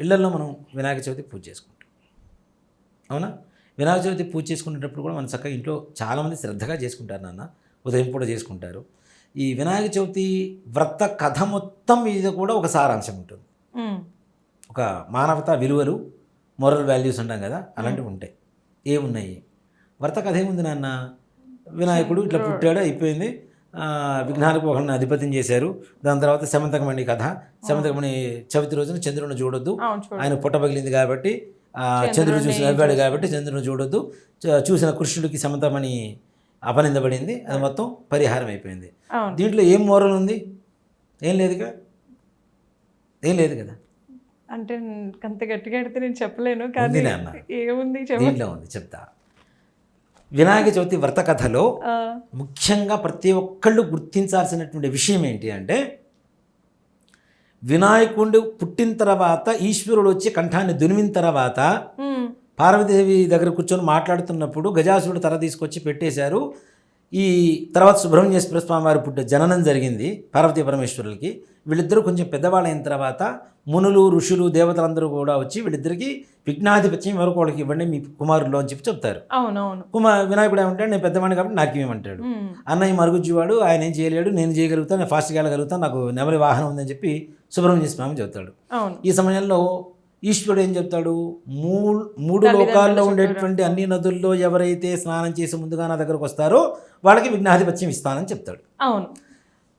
ఇళ్ళలో మనం వినాయక చవితి పూజ చేసుకుంటాం. అవునా? వినాయక చవితి పూజ చేసుకునేటప్పుడు కూడా మనం చక్కగా ఇంట్లో చాలామంది శ్రద్ధగా చేసుకుంటారు నాన్న. ఉదయం పూట చేసుకుంటారు. ఈ వినాయక చవితి వ్రత కథ మొత్తం మీద కూడా ఒక సారాంశం ఉంటుంది. ఒక మానవతా విలువలు మొరల్ వాల్యూస్ అంటాం కదా అలాంటివి ఉంటాయి. ఏమున్నాయి? వ్రత కథ ఏముంది నాన్న? వినాయకుడు ఇట్లా పుట్టాడు అయిపోయింది. విఘ్నాలకు ఒకరిని అధిపత్యం చేశారు. దాని తర్వాత శమంతకమణి కథ. శమంతకమణి చవితి రోజున చంద్రుని చూడొద్దు. ఆయన పుట్ట పగిలింది కాబట్టి ఆ, చంద్రుడు చూసి నవ్వాడు కాబట్టి చంద్రుని చూడొద్దు. చూసిన కృష్ణుడికి శమంతమణి అపనిందబడింది. అది మొత్తం పరిహారం అయిపోయింది. దీంట్లో ఏం మోరల్ ఉంది? ఏం లేదుగా ఏం లేదు కదా. అంటే అంత గట్టిగా అడితే నేను చెప్పలేను కానీ. ఏముంది దీంట్లో ఉంది చెప్తా. వినాయక చవితి వ్రత కథలో ముఖ్యంగా ప్రతి ఒక్కళ్ళు గుర్తించాల్సినటువంటి విషయం ఏంటి అంటే వినాయకుడు పుట్టిన తర్వాత ఈశ్వరుడు వచ్చి కంఠాన్ని దునిమిన తర్వాత పార్వతీదేవి దగ్గర కూర్చొని మాట్లాడుతున్నప్పుడు గజాసురుడు తల తీసుకొచ్చి పెట్టేశారు. ఈ తర్వాత సుబ్రహ్మణ్యేశ్వర స్వామి వారు పుట్టే జననం జరిగింది పార్వతీ పరమేశ్వరులకి. వీళ్ళిద్దరూ కొంచెం పెద్దవాళ్ళైన తర్వాత మునులు ఋషులు దేవతలందరూ కూడా వచ్చి వీళ్ళిద్దరికి విఘ్నాధిపత్యం ఎవరికి వాళ్ళకి ఇవ్వండి మీ కుమారులు అని చెప్పి చెప్తారు. అవును అవును కుమార్ వినాయకుడు ఏమంటాడు నేను పెద్దవాడిని కాబట్టి నాకు ఏమంటాడు? అన్నయ్య మరుగుజ్జువాడు ఆయన ఏం చేయలేడు నేను చేయగలుగుతాను నేను ఫాస్ట్గా వెళ్ళగలుగుతాను నాకు నెమలి వాహనం ఉందని చెప్పి సుబ్రహ్మణ్య స్వామి చెప్తాడు. అవును. ఈ సమయంలో ఈశ్వరుడు ఏం చెప్తాడు? మూ మూడు లోకాల్లో ఉండేటువంటి అన్ని నదుల్లో ఎవరైతే స్నానం చేసి ముందుగా నా దగ్గరకు వస్తారో వాళ్ళకి విఘ్నాధిపత్యం ఇస్తానని చెప్తాడు. అవును.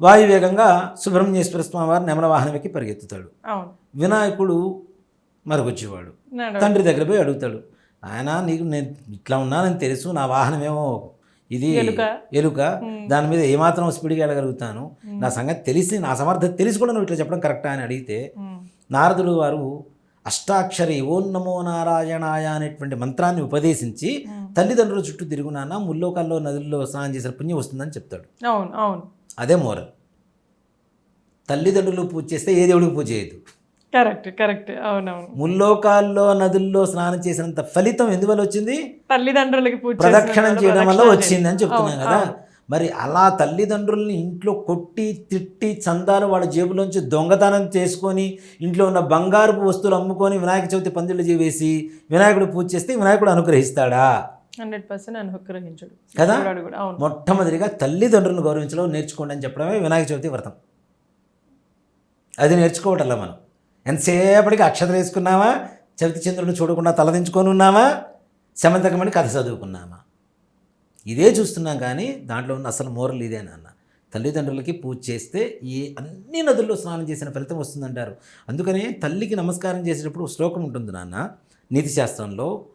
వాయువేగంగా సుబ్రహ్మణ్యేశ్వర స్వామి వారు నెమల వాహనం ఎక్కి పరిగెత్తుతాడు వినాయకుడు మరుగుచ్చేవాడు నడవ- తండ్రి దగ్గర పోయి అడుగుతాడు ఆయన నీకు నేను ఇట్లా ఉన్నానని తెలుసు నా వాహనమేమో ఇది ఎలుక. ఎలుక. దాని మీద ఏమాత్రం స్పీడ్గా వెళ్ళగలుగుతాను. నా సంగతి తెలిసి నా సమర్థత తెలిసి కూడా నువ్వు ఇట్లా చెప్పడం కరెక్టా అని అడిగితే నారదుడు వారు అష్టాక్షరి ఓం నమో నారాయణాయ అనేటువంటి మంత్రాన్ని ఉపదేశించి తల్లిదండ్రుల చుట్టూ తిరుగునాన ముల్లోకాల్లో నదుల్లో స్నానం చేసిన పుణ్యం వస్తుందని చెప్తాడు. అవును అవును. అదే మోరల్. తల్లిదండ్రులు పూజ చేస్తే ఏ దేవుడికి పూజ చేయదు. Correct correct. అవునవును. ముల్లోకాల్లో నదుల్లో స్నానం చేసినంత ఫలితం ఎందువల్ల వచ్చింది? తల్లిదండ్రులకి ప్రదక్షిణం చేయడం వల్ల వచ్చింది అని చెప్తున్నాం కదా. మరి అలా తల్లిదండ్రుల్ని ఇంట్లో కొట్టి తిట్టి చందాలు వాళ్ళ జేబులోంచి దొంగతనం చేసుకొని ఇంట్లో ఉన్న బంగారుపు వస్తువులు అమ్ముకొని వినాయక చవితి పందిళ్ళు చేవేసి వినాయకుడు పూజ చేస్తే వినాయకుడు అనుగ్రహిస్తాడా? Hundred percent అనుగ్రహించడు. కదా? మొట్టమొదటిగా తల్లిదండ్రులను గౌరవించడం నేర్చుకోండి అని చెప్పడమే వినాయక చవితి వ్రతం. అది నేర్చుకోవటంలా మనం. ఎంతసేపటికి అక్షతలు వేసుకున్నామా చవితి చంద్రుని చూడకుండా తలదించుకొని ఉన్నామా శమంతకమని కథ చదువుకున్నామా? ఇదే చూస్తున్నాం కానీ దాంట్లో ఉన్న అసలు మోరల్ ఇదే నాన్న. తల్లిదండ్రులకి పూజ చేస్తే ఈ అన్ని నదుల్లో స్నానం చేసిన ఫలితం వస్తుందంటారు. అందుకనే తల్లికి నమస్కారం చేసేటప్పుడు శ్లోకం ఉంటుంది నాన్న. నీతి శాస్త్రంలో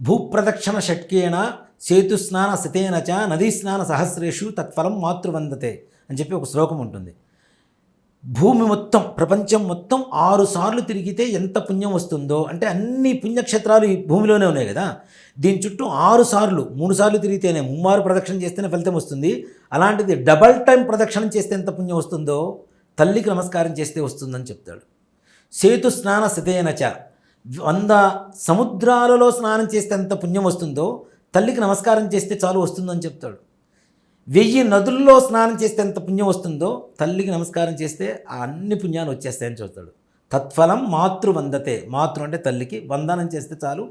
భూప్రదక్షిణ షట్కేణ సేతుస్నాన స్నాన చ నదీ స్నాన సహస్రేషు తత్ఫలం మాతృవందతే అని చెప్పి ఒక శ్లోకం ఉంటుంది. భూమి మొత్తం ప్రపంచం మొత్తం ఆరు సార్లు తిరిగితే ఎంత పుణ్యం వస్తుందో. అంటే అన్ని పుణ్యక్షేత్రాలు ఈ భూమిలోనే ఉన్నాయి కదా. దీని చుట్టూ ఆరు సార్లు మూడు సార్లు తిరిగితేనే ముమ్మారు ప్రదక్షిణ చేస్తేనే ఫలితం వస్తుంది. అలాంటిది డబల్ టైం ప్రదక్షిణం చేస్తే ఎంత పుణ్యం వస్తుందో తల్లికి నమస్కారం చేస్తే వస్తుందని చెప్తాడు. సేతు స్నాన శతేనచ వంద సముద్రాలలో స్నానం చేస్తే ఎంత పుణ్యం వస్తుందో తల్లికి నమస్కారం చేస్తే చాలు వస్తుందని చెప్తాడు. వెయ్యి నదుల్లో స్నానం చేస్తే ఎంత పుణ్యం వస్తుందో తల్లికి నమస్కారం చేస్తే ఆ అన్ని పుణ్యాలు వచ్చేస్తాయని చూస్తాడు. తత్ఫలం మాతృ వందతే మాతృ అంటే తల్లికి. వందనం చేస్తే చాలు.